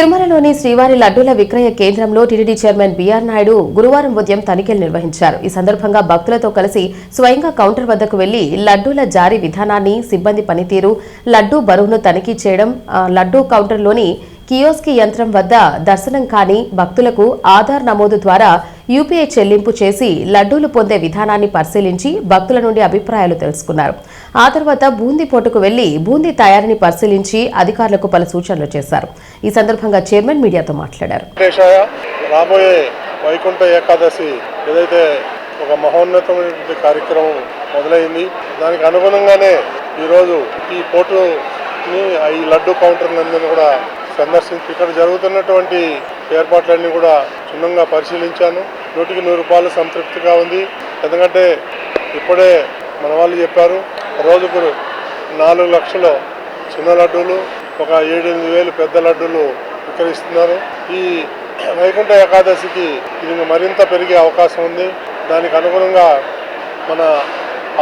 తిరుమలలోని శ్రీవారి లడ్డూల విక్రయ కేంద్రంలో టీడీడీ చైర్మన్ బీఆర్ నాయుడు గురువారం ఉదయం తనిఖీలు నిర్వహించారు. ఈ సందర్భంగా భక్తులతో కలిసి స్వయంగా కౌంటర్ వద్దకు వెళ్ళి లడ్డూల జారీ విధానాన్ని సిబ్బంది పనితీరు లడ్డూ బరువును తనిఖీ చేయడం లడ్డూ కౌంటర్లోని కియోస్కి యంత్రం వద్ద దర్శనం కాని భక్తులకు ఆధార్ నమోదు ద్వారా యూపీఐ చెల్లింపు చేసి లడ్డూలు పొందే విధానాన్ని పరిశీలించి భక్తుల నుండి అభిప్రాయాలు తెలుసుకున్నారు. ఆ తర్వాత బూందీ పోటుకు వెళ్ళి బూందీ తయారీని పరిశీలించి అధికారులకు పలు సూచనలు చేశారు. ఈ సందర్భంగా చైర్మన్ మీడియాతో మాట్లాడారు. రాబోయే వైకుంఠ ఏకాదశి ఏదైతే ఒక మహోన్నతమైనటువంటి కార్యక్రమం మొదలైంది దానికి అనుగుణంగానే ఈరోజు ఈ పోటుని ఈ లడ్డు కౌంటర్లందరినీ కూడా సందర్శించి ఇక్కడ జరుగుతున్నటువంటి ఏర్పాట్లన్నీ కూడా క్షుణ్ణంగా పరిశీలించాను. నూటికి నూరు రూపాయలు సంతృప్తిగా ఉంది. ఎందుకంటే ఇప్పుడే మన వాళ్ళు చెప్పారు రోజుకు నాలుగు లక్షలు చిన్న లడ్డూలు ఒక ఏడెనిమిది వేలు పెద్ద లడ్డూలు విక్రయిస్తున్నారు. ఈ వైకుంఠ ఏకాదశికి ఇది మరింత పెరిగే అవకాశం ఉంది. దానికి అనుగుణంగా మన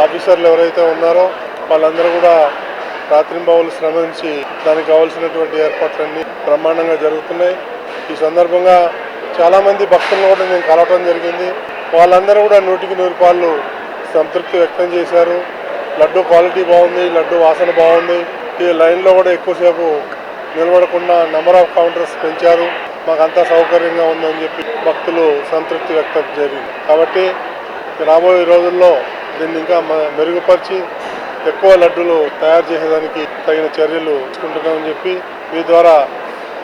ఆఫీసర్లు ఎవరైతే ఉన్నారో వాళ్ళందరూ కూడా రాత్రింబావులు శ్రమించి దానికి కావాల్సినటువంటి ఏర్పాట్లన్నీ బ్రహ్మాండంగా జరుగుతున్నాయి. ఈ సందర్భంగా చాలామంది భక్తులను కూడా నేను కలవటం జరిగింది. వాళ్ళందరూ కూడా నూటికి నూరు పాళ్ళు సంతృప్తి వ్యక్తం చేశారు. లడ్డు క్వాలిటీ బాగుంది లడ్డు వాసన బాగుంది. ఈ లైన్లో కూడా ఎక్కువసేపు నిలబడకుండా నెంబర్ ఆఫ్ కౌంటర్స్ పెంచారు. మాకు అంతా సౌకర్యంగా ఉందని చెప్పి భక్తులు సంతృప్తి వ్యక్తం జరిగింది కాబట్టి రాబోయే రోజుల్లో దీన్ని ఇంకా మెరుగుపరిచి ఎక్కువ లడ్డులు తయారు చేసేదానికి తగిన చర్యలు తీసుకుంటున్నామని చెప్పి మీ ద్వారా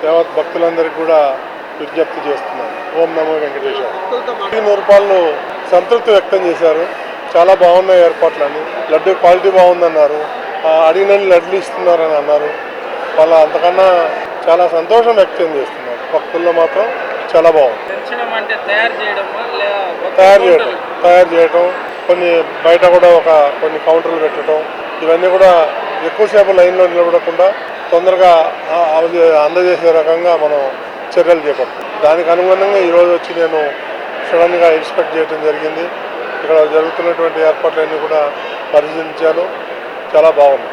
యావత్ భక్తులందరికీ కూడా విజ్ఞప్తి చేస్తున్నాను. ఓం నమో వెంకటేశ్వర నూరు రూపాయలు సంతృప్తి వ్యక్తం చేశారు. చాలా బాగున్నాయి ఏర్పాట్లని లడ్డు క్వాలిటీ బాగుందన్నారు. ఆ, అడిగినన్ని లడ్లు ఇస్తున్నారని అన్నారు. వాళ్ళ అంతకన్నా చాలా సంతోషం వ్యక్తం చేస్తున్నారు. భక్తుల్లో మాత్రం చాలా బాగుంది. తయారు మొత్తం తయారు చేయడం? తయారు చేయటం. కొన్ని బయట కూడా ఒక కొన్ని కౌంటర్లు పెట్టడం ఇవన్నీ కూడా ఎక్కువసేపు లైన్లో నిలబడకుండా తొందరగా అందజేసే రకంగా మనం చర్యలు చేపట్టాం. దానికి అనుగుణంగా ఈరోజు వచ్చి నేను సడన్గా ఇన్స్పెక్ట్ చేయడం జరిగింది. ఇక్కడ జరుగుతున్నటువంటి ఏర్పాట్లన్నీ కూడా పరిశీలించాను. చాలా బాగుంది.